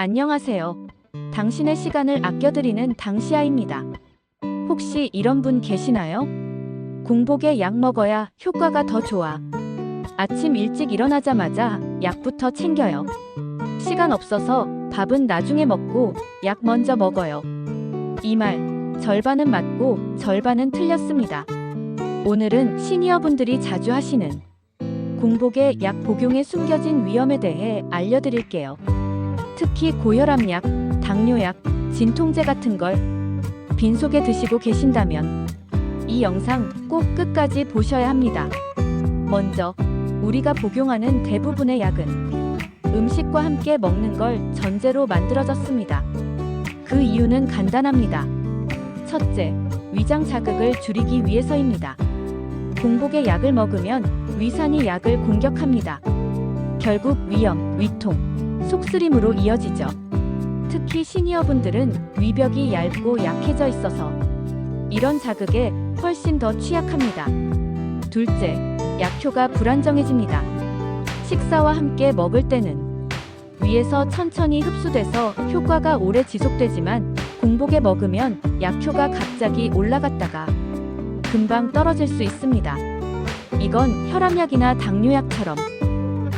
안녕하세요. 당신의 시간을 아껴드리는 당시아입니다. 혹시 이런 분 계시나요? 공복에 약 먹어야 효과가 더 좋아. 아침 일찍 일어나자마자 약부터 챙겨요. 시간 없어서 밥은 나중에 먹고 약 먼저 먹어요. 이 말 절반은 맞고 절반은 틀렸습니다. 오늘은 시니어분들이 자주 하시는 공복에 약 복용에 숨겨진 위험에 대해 알려드릴게요. 특히 고혈압약, 당뇨약, 진통제 같은 걸 빈속에 드시고 계신다면 이 영상 꼭 끝까지 보셔야 합니다. 먼저 우리가 복용하는 대부분의 약은 음식과 함께 먹는 걸 전제로 만들어졌습니다. 그 이유는 간단합니다. 첫째, 위장 자극을 줄이기 위해서입니다. 공복에 약을 먹으면 위산이 약을 공격합니다. 결국 위염, 위통, 속쓰림으로 이어지죠. 특히 시니어분들은 위벽이 얇고 약해져 있어서 이런 자극에 훨씬 더 취약합니다. 둘째, 약효가 불안정해집니다. 식사와 함께 먹을 때는 위에서 천천히 흡수돼서 효과가 오래 지속되지만 공복에 먹으면 약효가 갑자기 올라갔다가 금방 떨어질 수 있습니다. 이건 혈압약이나 당뇨약처럼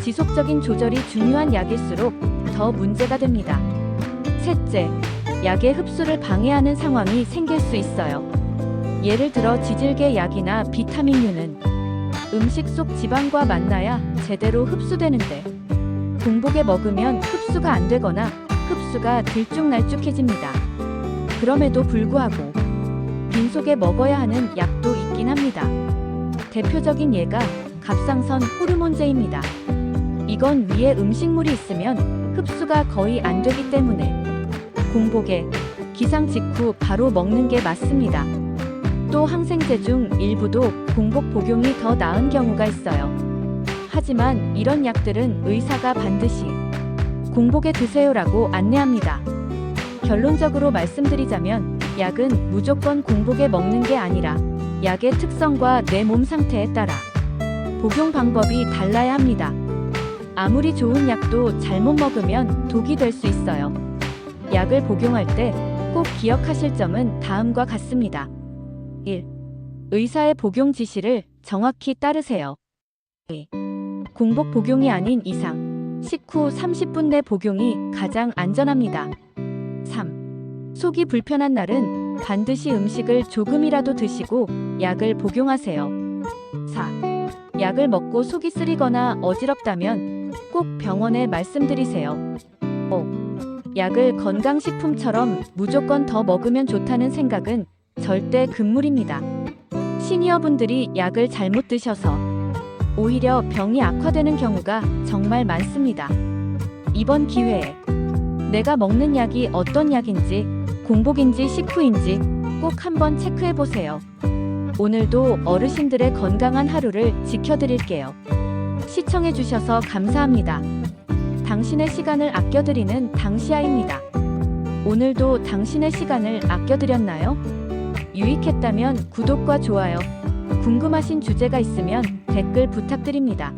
지속적인 조절이 중요한 약일수록 더 문제가 됩니다. 셋째, 약의 흡수를 방해하는 상황이 생길 수 있어요. 예를 들어 지질계 약이나 비타민류는 음식 속 지방과 만나야 제대로 흡수되는데 공복에 먹으면 흡수가 안 되거나 흡수가 들쭉날쭉해집니다. 그럼에도 불구하고 빈속에 먹어야 하는 약도 있긴 합니다. 대표적인 예가 갑상선 호르몬제입니다. 이건 위에 음식물이 있으면 흡수가 거의 안 되기 때문에 공복에 기상 직후 바로 먹는 게 맞습니다. 또 항생제 중 일부도 공복 복용이 더 나은 경우가 있어요. 하지만 이런 약들은 의사가 반드시 공복에 드세요라고 안내합니다. 결론적으로 말씀드리자면 약은 무조건 공복에 먹는 게 아니라 약의 특성과 내 몸 상태에 따라 복용 방법이 달라야 합니다. 아무리 좋은 약도 잘못 먹으면 독이 될 수 있어요. 약을 복용할 때 꼭 기억하실 점은 다음과 같습니다. 1. 의사의 복용 지시를 정확히 따르세요. 2. 공복 복용이 아닌 이상 식후 30분 내 복용이 가장 안전합니다. 3. 속이 불편한 날은 반드시 음식을 조금이라도 드시고 약을 복용하세요. 4. 약을 먹고 속이 쓰리거나 어지럽다면 꼭 병원에 말씀드리세요. 5. 약을 건강식품처럼 무조건 더 먹으면 좋다는 생각은 절대 금물입니다. 시니어분들이 약을 잘못 드셔서 오히려 병이 악화되는 경우가 정말 많습니다. 이번 기회에 내가 먹는 약이 어떤 약인지, 공복인지 식후인지 꼭 한번 체크해 보세요. 오늘도 어르신들의 건강한 하루를 지켜드릴게요. 시청해 주셔서 감사합니다. 당신의 시간을 아껴드리는 당시아입니다. 오늘도 당신의 시간을 아껴드렸나요? 유익했다면 구독과 좋아요, 궁금하신 주제가 있으면 댓글 부탁드립니다.